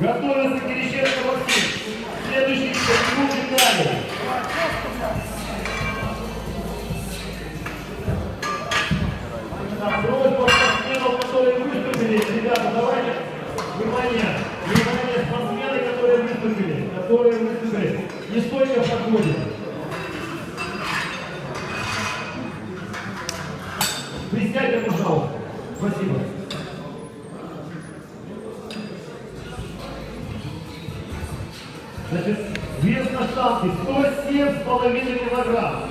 Готовится Кириченко Максим. Следующий Кирилл Виталий. Так, просьба спортсменов, которые выступили. Ребята, давайте, внимание, внимание, спортсмены, которые выступили, которые выступили. Не стойко подходим. Присядьте, пожалуйста. Спасибо. Значит, вес на штанге 107,5 килограмм.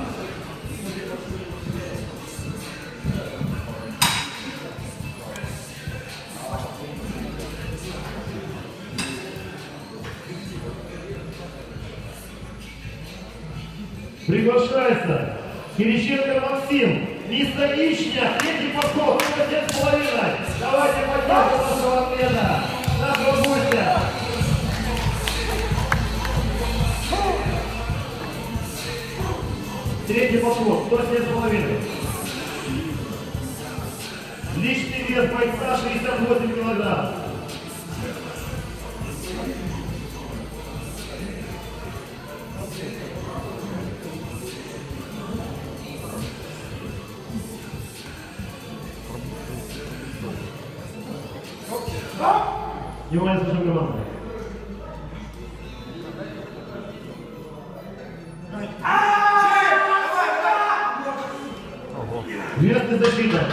Приглашается Кириченко Максим, Листовичня, третий подход, 107,5. Третий подход, 107,5. Личный вес бойца 68 килограмм. Внимание, слушаем команду. И защита.